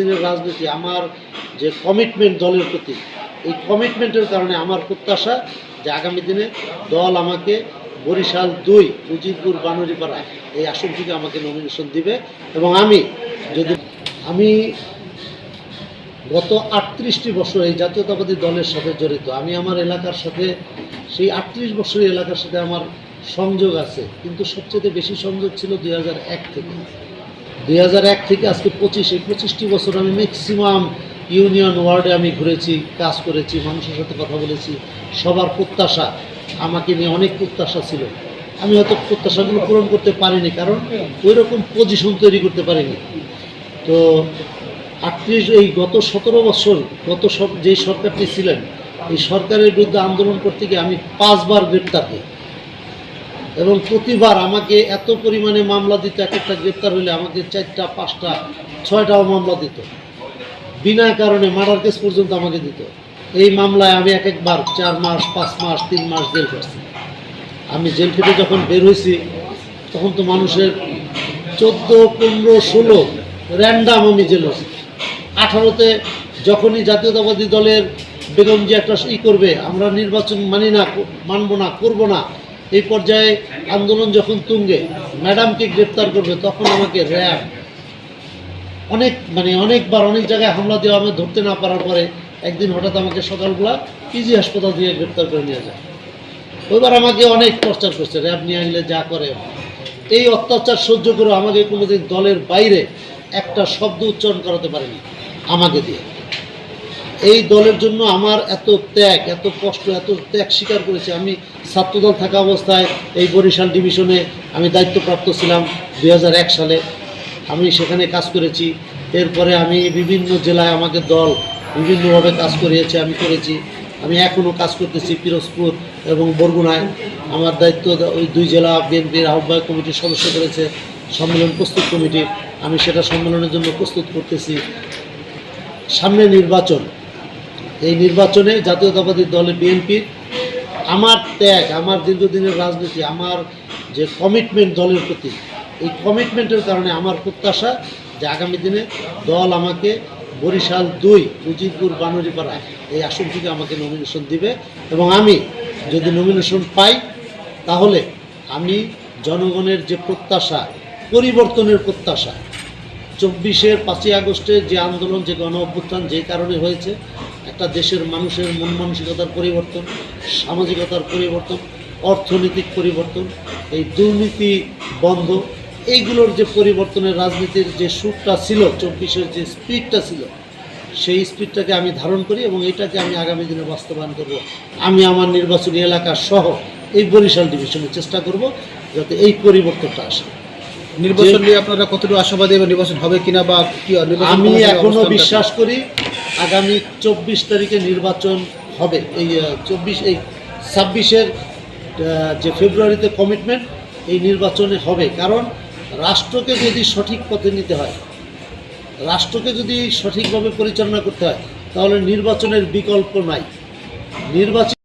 দিনের রাজনীতি, আমার যে কমিটমেন্ট দলের প্রতি, এই কমিটমেন্টের কারণে আমার প্রত্যাশা যে আগামী দিনে দল আমাকে বরিশাল দুই, উজিরপুর, বানুরিপাড়া এই আসন থেকে আমাকে নমিনেশন দিবে এবং আমি যদি, আমি গত আটত্রিশটি বছর এই জাতীয়তাবাদী দলের সাথে জড়িত, আমি আমার এলাকার সাথে, সেই আটত্রিশ বছরের এলাকার সাথে আমার সংযোগ আছে, কিন্তু সবচেয়ে বেশি সংযোগ ছিল দুই থেকে। দুই থেকে আজকে পঁচিশ এই পঁচিশটি বছর আমি ম্যাক্সিমাম ইউনিয়ন ওয়ার্ডে আমি ঘুরেছি, কাজ করেছি, মানুষের সাথে কথা বলেছি, সবার প্রত্যাশা, আমাকে নিয়ে অনেক প্রত্যাশা ছিল। আমি হয়তো প্রত্যাশাগুলো পূরণ করতে পারিনি, কারণ ওই রকম পজিশন তৈরি করতে পারিনি। তো আটত্রিশ, এই গত সতেরো বছর, গত সব যেই সরকারটি ছিলেন, এই সরকারের বিরুদ্ধে আন্দোলন করতে গিয়ে আমি পাঁচবার গ্রেপ্তার হই। এবং প্রতিবার আমাকে এত পরিমাণে মামলা দিত, এক একটা গ্রেপ্তার হলে আমাকে চারটা, পাঁচটা, ছয়টাও মামলা দিত। বিনা কারণে মার্ডার কেস পর্যন্ত আমাকে দিত। এই মামলায় আমি এক একবার চার মাস, পাঁচ মাস, তিন মাস জেল করছি। আমি জেল থেকে যখন বের হয়েছি, তখন তো মানুষের চোদ্দ, পনেরো, ষোলো র্যান্ডাম আমি জেল হয়েছি। আঠারোতে যখনই জাতীয়তাবাদী দলের বেগম যে একটা ই করবে, আমরা নির্বাচন মানি না, মানব না, করব না এই পর্যায়ে আন্দোলন যখন তুঙ্গে, ম্যাডামকে গ্রেপ্তার করবে, তখন আমাকে র্যাব। অনেক মানে অনেকবার, অনেক জায়গায় হামলা দেওয়া আমি ধরতে না পারার পরে একদিন হঠাৎ আমাকে সকালবেলা পিজি হাসপাতাল দিয়ে গ্রেপ্তার করে নিয়ে যায়। ওইবার আমাকে অনেক টর্চার করছে, র্যাব নিয়ে আসলে যা করে। এই অত্যাচার সহ্য করে আমাকে কোনোদিন দলের বাইরে একটা শব্দ উচ্চারণ করাতে পারেনি, আমাকে দিয়ে। এই দলের জন্য আমার এত ত্যাগ, এত কষ্ট, এত ত্যাগ স্বীকার করেছে। আমি ছাত্রদল থাকা অবস্থায় এই বরিশাল ডিভিশনে আমি দায়িত্বপ্রাপ্ত ছিলাম দু হাজার এক সালে। আমি সেখানে কাজ করেছি। এরপরে আমি বিভিন্ন জেলায় আমাকে দল বিভিন্নভাবে কাজ করিয়েছে, আমি করেছি। আমি এখনও কাজ করতেছি পিরোজপুর এবং বরগুনায়। আমার দায়িত্ব ওই দুই জেলা বিএনপির আহ্বায়ক কমিটির সদস্য করেছে, সম্মেলন প্রস্তুত কমিটি। আমি সেটা সম্মেলনের জন্য প্রস্তুত করতেছি। সামনে নির্বাচন। এই নির্বাচনে জাতীয়তাবাদী দলে বিএনপির আমার ত্যাগ, আমার দীর্ঘদিনের রাজনীতি, আমার যে কমিটমেন্ট দলের প্রতি, এই কমিটমেন্টের কারণে আমার প্রত্যাশা যে আগামী দিনে দল আমাকে বরিশাল দুই, উজিরপুর, বানুরিপাড়া এই আসন থেকে আমাকে নমিনেশন দিবে এবং আমি যদি নমিনেশন পাই, তাহলে আমি জনগণের যে প্রত্যাশা, পরিবর্তনের প্রত্যাশা, চব্বিশের পাঁচই আগস্টের যে আন্দোলন, যে গণ অভ্যুত্থান যে কারণে হয়েছে একটা দেশের মানুষের মন মানসিকতার পরিবর্তন সামাজিকতার পরিবর্তন অর্থনৈতিক পরিবর্তন এই দুর্নীতি বন্ধ এইগুলোর যে পরিবর্তনের রাজনীতির যে সুরটা ছিল চব্বিশের যে স্পিডটা ছিল সেই স্পিডটাকে আমি ধারণ করি এবং এটাকে আমি আগামী দিনে বাস্তবায়ন করব। আমি আমার নির্বাচনী এলাকা সহ এই বরিশাল ডিভিশনে চেষ্টা করব যাতে এই পরিবর্তনটা আসে। নির্বাচন নিয়ে আপনারা কতটুকু আশাবাদী এবং নির্বাচন হবে কিনা বা কি আমি কমিশনের এখনও বিশ্বাস করি আগামী চব্বিশ তারিখে নির্বাচন হবে। এই চব্বিশ, এই ছাব্বিশের যে ফেব্রুয়ারিতে কমিটমেন্ট এই নির্বাচনে হবে। কারণ রাষ্ট্রকে যদি সঠিক পথে নিতে হয়, রাষ্ট্রকে যদি সঠিকভাবে পরিচালনা করতে হয়, তাহলে নির্বাচনের বিকল্প নাই। নির্বাচন